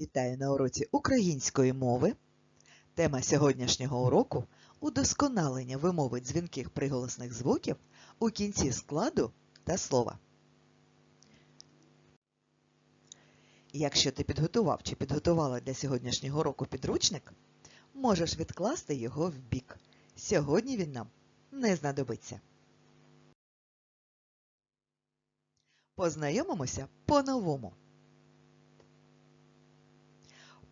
Вітаю на уроці української мови. Тема сьогоднішнього уроку удосконалення вимови дзвінких приголосних звуків у кінці складу та слова. Якщо ти підготував чи підготувала для сьогоднішнього уроку підручник, можеш відкласти його в бік. Сьогодні він нам не знадобиться. Познайомимося по-новому.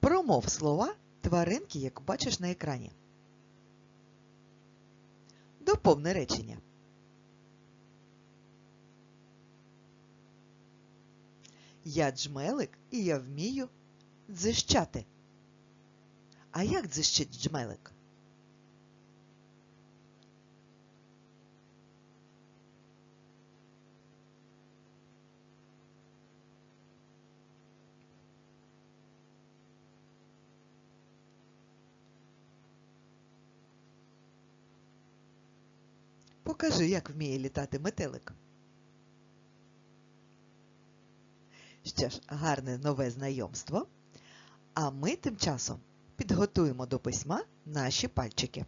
Промов слова тваринки, як бачиш на екрані. Доповни речення. Я джмелик і я вмію дзищати. А як дзищить джмелик? Покажи, як вміє літати метелик. Ще ж, гарне нове знайомство. А ми тим часом підготуємо до письма наші пальчики.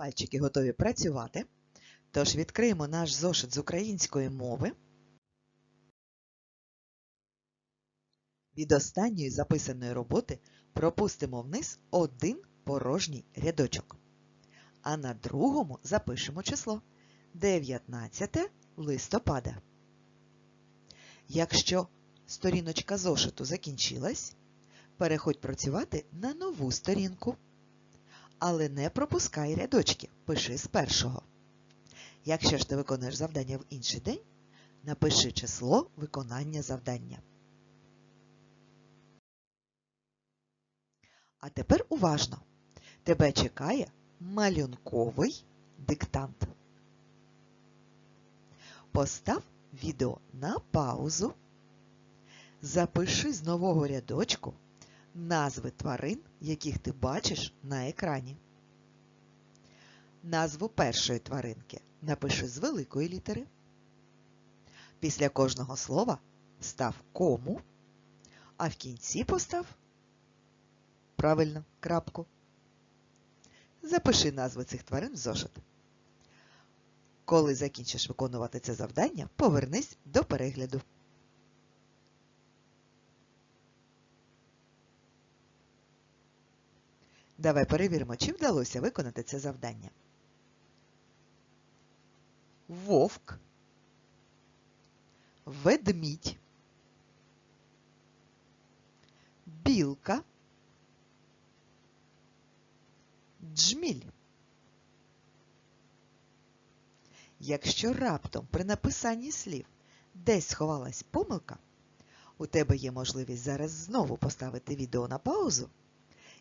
Пальчики готові працювати. Тож відкриємо наш зошит з української мови. Від останньої записаної роботи пропустимо вниз один порожній рядочок. А на другому запишемо число 19 листопада. Якщо сторіночка зошиту закінчилась, переходь працювати на нову сторінку. Але не пропускай рядочки, пиши з першого. Якщо ж ти виконуєш завдання в інший день, напиши число виконання завдання. А тепер уважно. Тебе чекає малюнковий диктант. Постав відео на паузу. Запиши з нового рядочку назви тварин, яких ти бачиш на екрані. Назву першої тваринки напиши з великої літери. Після кожного слова став кому, а в кінці постав правильно крапку. Запиши назви цих тварин в зошит. Коли закінчиш виконувати це завдання, повернись до перегляду. Давай перевіримо, чи вдалося виконати це завдання. Вовк, ведмідь, білка, джміль. Якщо раптом при написанні слів десь сховалась помилка, у тебе є можливість зараз знову поставити відео на паузу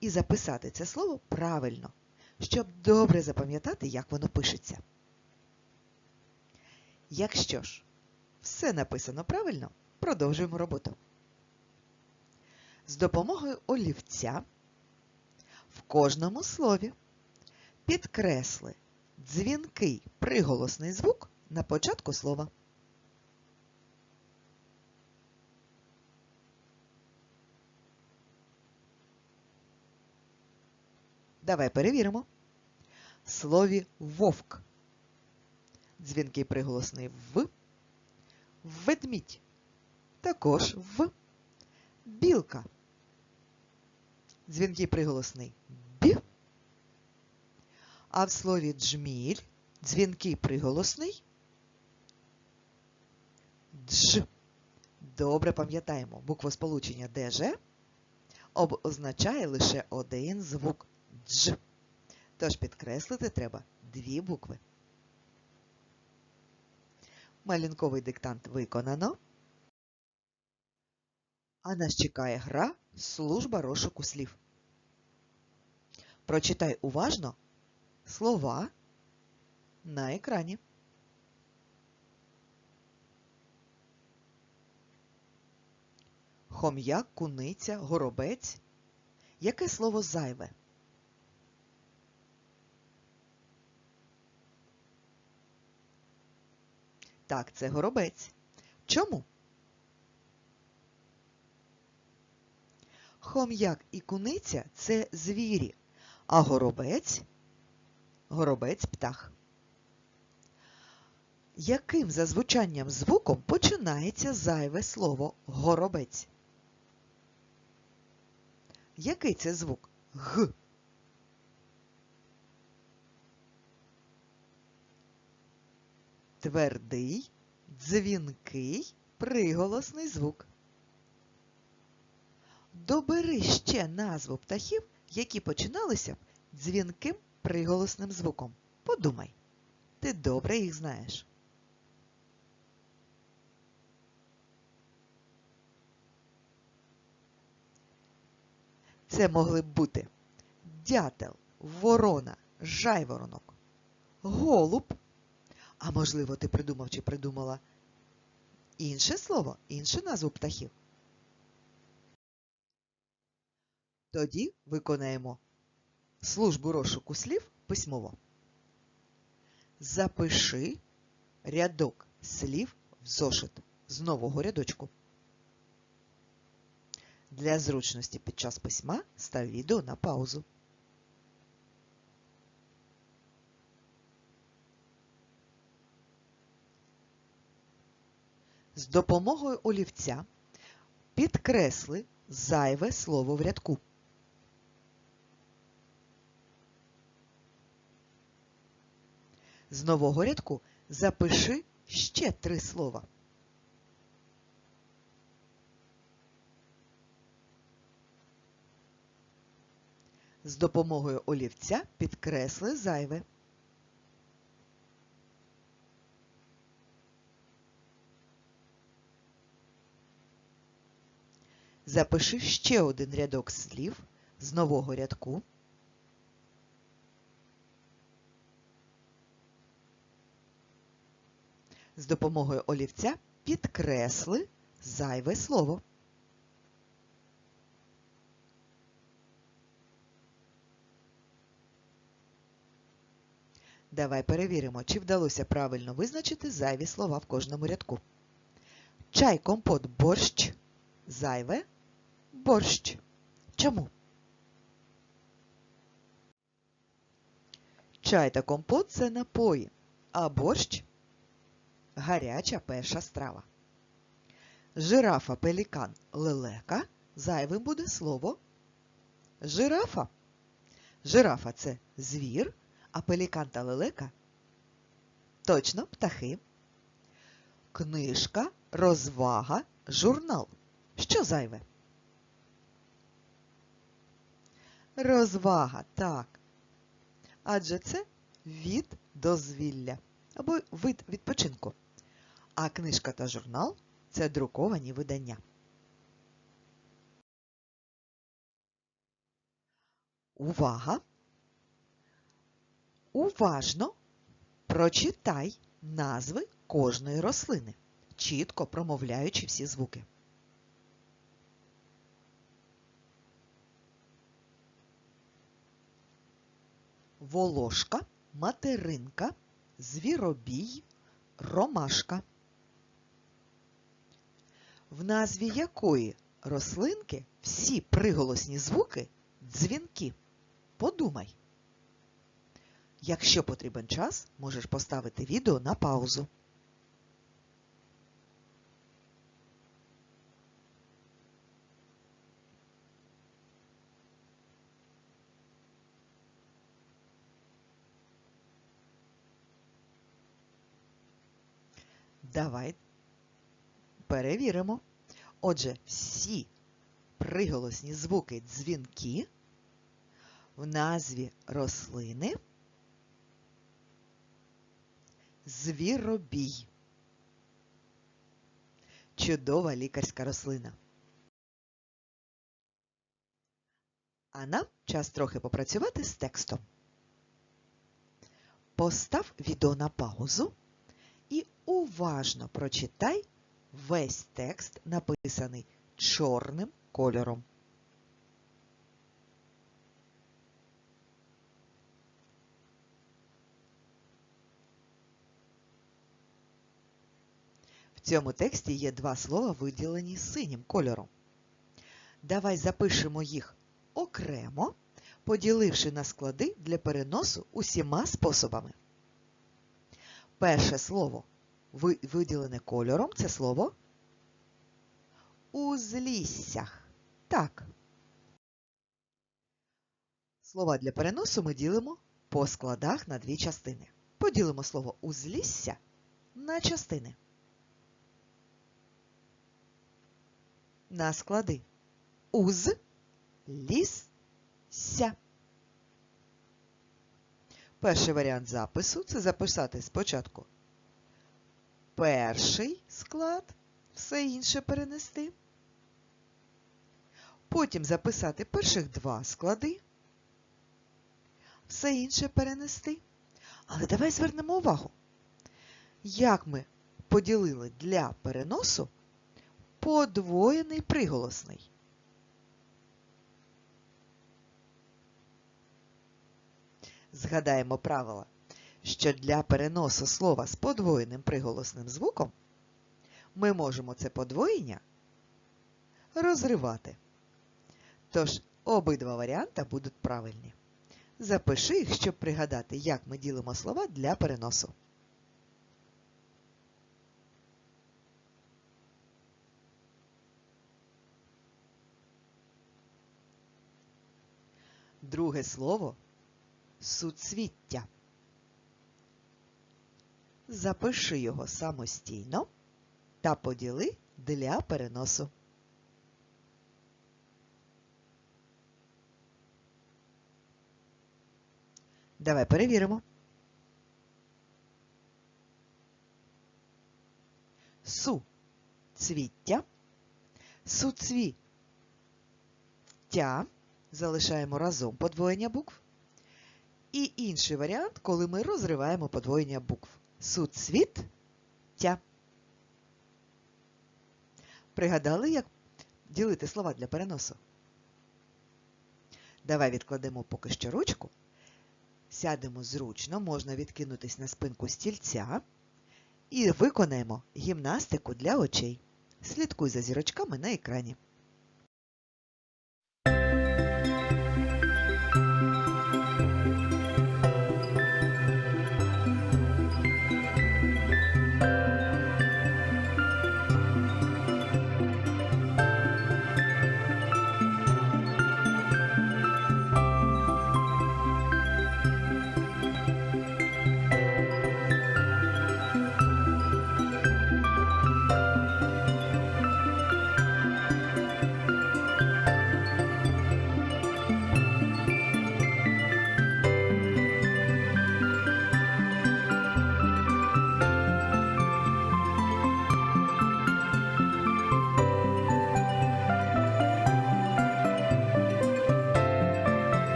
і записати це слово правильно, щоб добре запам'ятати, як воно пишеться. Якщо ж все написано правильно, продовжуємо роботу. З допомогою олівця в кожному слові підкресли дзвінкий приголосний звук на початку слова. Давай перевіримо. В слові вовк. Дзвінкий приголосний в. Ведмідь. Також в. Білка. Дзвінкий приголосний б. А в слові джміль дзвінкий приголосний дж. Добре пам'ятаємо, буквосполучення ДЖ об- означає лише один звук дж. Тож підкреслити треба дві букви. Малюнковий диктант виконано. А нас чекає гра Служба розшуку слів. Прочитай уважно слова на екрані. Хом'як, куниця, горобець. Яке слово зайве? Так, це горобець. Чому? Хом'як і куниця це звірі, а горобець горобець птах. Яким за звучанням звуком починається зайве слово горобець? Який це звук? Г. Твердий, дзвінкий, приголосний звук. Добери ще назву птахів, які починалися б дзвінким приголосним звуком. Подумай, ти добре їх знаєш. Це могли б бути дятел, ворона, жайворонок, голуб. А можливо, ти придумав чи придумала інше слово, іншу назву птахів. Тоді виконаємо службу розшуку слів письмово. Запиши рядок слів в зошит з нового рядочку. Для зручності під час письма став відео на паузу. З допомогою олівця підкресли зайве слово в рядку. З нового рядку запиши ще три слова. З допомогою олівця підкресли зайве. Запиши ще один рядок слів з нового рядку. З допомогою олівця підкресли зайве слово. Давай перевіримо, чи вдалося правильно визначити зайві слова в кожному рядку. Чай, компот, борщ. Зайве борщ. Чому? Чай та компот це напої, а борщ гаряча перша страва. Жирафа, пелікан, лелека. Зайвим буде слово жирафа. Жирафа це звір, а пелікан та лелека точно птахи. Книжка, розвага, журнал. Що зайве? Розвага, так. Адже це від дозвілля або вид відпочинку. А книжка та журнал це друковані видання. Увага! Уважно прочитай назви кожної рослини, чітко промовляючи всі звуки. Волошка, материнка, звіробій, ромашка. В назві якої рослинки всі приголосні звуки дзвінки? Подумай. Якщо потрібен час, можеш поставити відео на паузу. Давай перевіримо. Отже, всі приголосні звуки дзвінки в назві рослини звіробій. Чудова лікарська рослина. А нам час трохи попрацювати з текстом. Постав відео на паузу і уважно прочитай весь текст, написаний чорним кольором. В цьому тексті є два слова, виділені синім кольором. Давай запишемо їх окремо, поділивши на склади для переносу усіма способами. Перше слово виділене кольором це слово узліссях. Так. Слова для переносу ми ділимо по складах на дві частини. Поділимо слово узлісся на частини. На склади уз, ліс, ся. Перший варіант запису це записати спочатку перший склад, все інше перенести. Потім записати перших два склади, все інше перенести. Але давай звернемо увагу, як ми поділили для переносу подвоєний приголосний. Згадаємо правила, що для переносу слова з подвоєним приголосним звуком ми можемо це подвоєння розривати. Тож обидва варіанти будуть правильні. Запиши їх, щоб пригадати, як ми ділимо слова для переносу. Друге слово суцвіття. Запиши його самостійно та поділи для переносу. Давай перевіримо. Су цвіття, суцвіття залишаємо разом подвоєння букв. І інший варіант, коли ми розриваємо подвоєння букв. Суцвіття. Пригадали, як ділити слова для переносу? Давай відкладемо поки що ручку. Сядемо зручно, можна відкинутись на спинку стільця і виконаємо гімнастику для очей. Слідкуй за зірочками на екрані.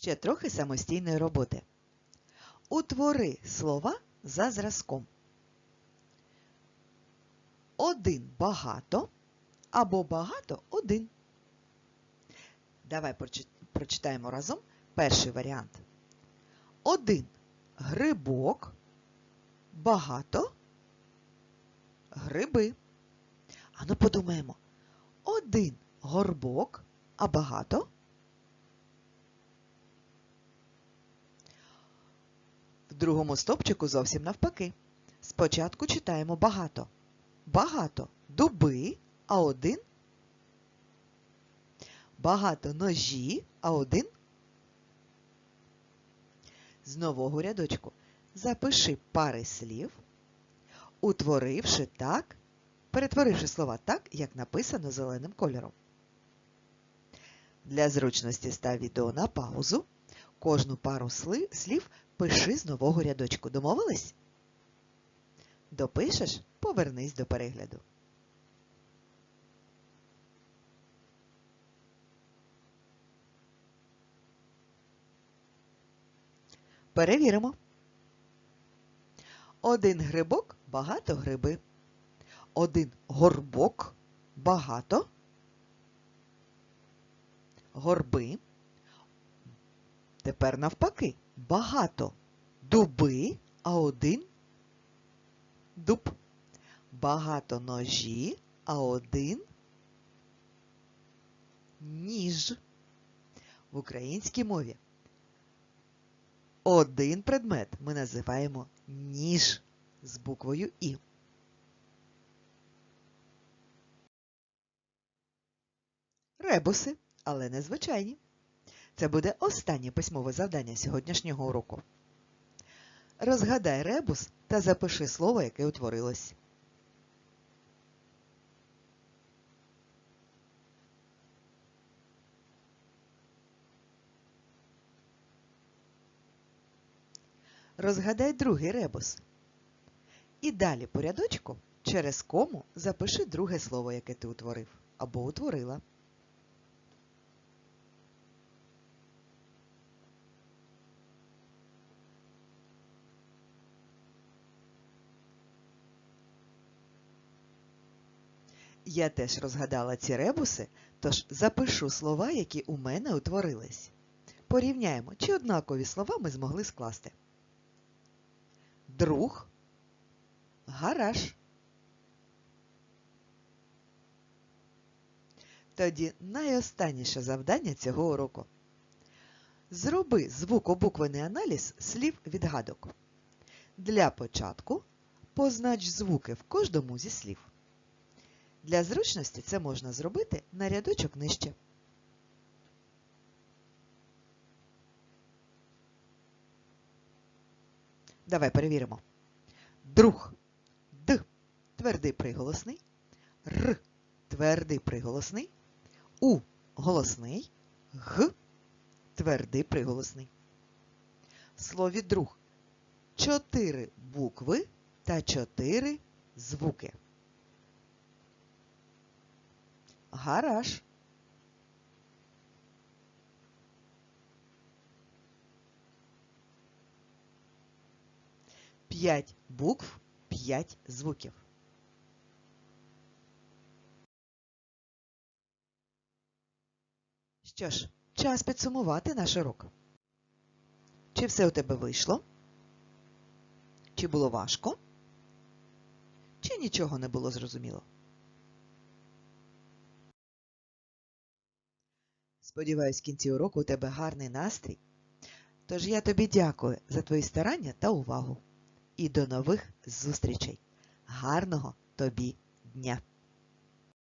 Ще трохи самостійної роботи. Утвори слова за зразком. Один багато або багато один. Давай прочитаємо разом перший варіант. Один грибок, багато гриби. Ану подумаємо. Один горбок, а багато. Другому стопчику зовсім навпаки. Спочатку читаємо багато. Багато дуби, а один. Багато ножі, а один. З нового рядочку запиши пари слів, утворивши так, перетворивши слова так, як написано зеленим кольором. Для зручності став відео на паузу. Кожну пару слів пиши з нового рядочку. Домовились? Допишеш, повернись до перегляду. Перевіримо. Один грибок багато гриби. Один горбок багато. Горби. Тепер навпаки. Багато дуби, а один дуб. Багато ножі, а один ніж. В українській мові один предмет ми називаємо ніж з буквою І. Ребуси, але незвичайні. Це буде останнє письмове завдання сьогоднішнього уроку. Розгадай ребус та запиши слово, яке утворилось. Розгадай другий ребус. І далі по рядочку через кому запиши друге слово, яке ти утворив або утворила. Я теж розгадала ці ребуси, тож запишу слова, які у мене утворились. Порівняємо, чи однакові слова ми змогли скласти. Друг, гараж. Тоді найостанніше завдання цього уроку. Зроби звукобуквений аналіз слів відгадок. Для початку познач звуки в кожному зі слів. Для зручності це можна зробити на рядочок нижче. Давай перевіримо. Друг. Д. Твердий приголосний. Р. Твердий приголосний. У. Голосний. Г. Твердий приголосний. В слові друг. Чотири букви та чотири звуки. Гараж. П'ять букв, п'ять звуків. Що ж, час підсумувати наш урок. Чи все у тебе вийшло? Чи було важко? Чи нічого не було зрозуміло? Сподіваюсь, в кінці уроку у тебе гарний настрій. Тож я тобі дякую за твої старання та увагу. І до нових зустрічей. Гарного тобі дня!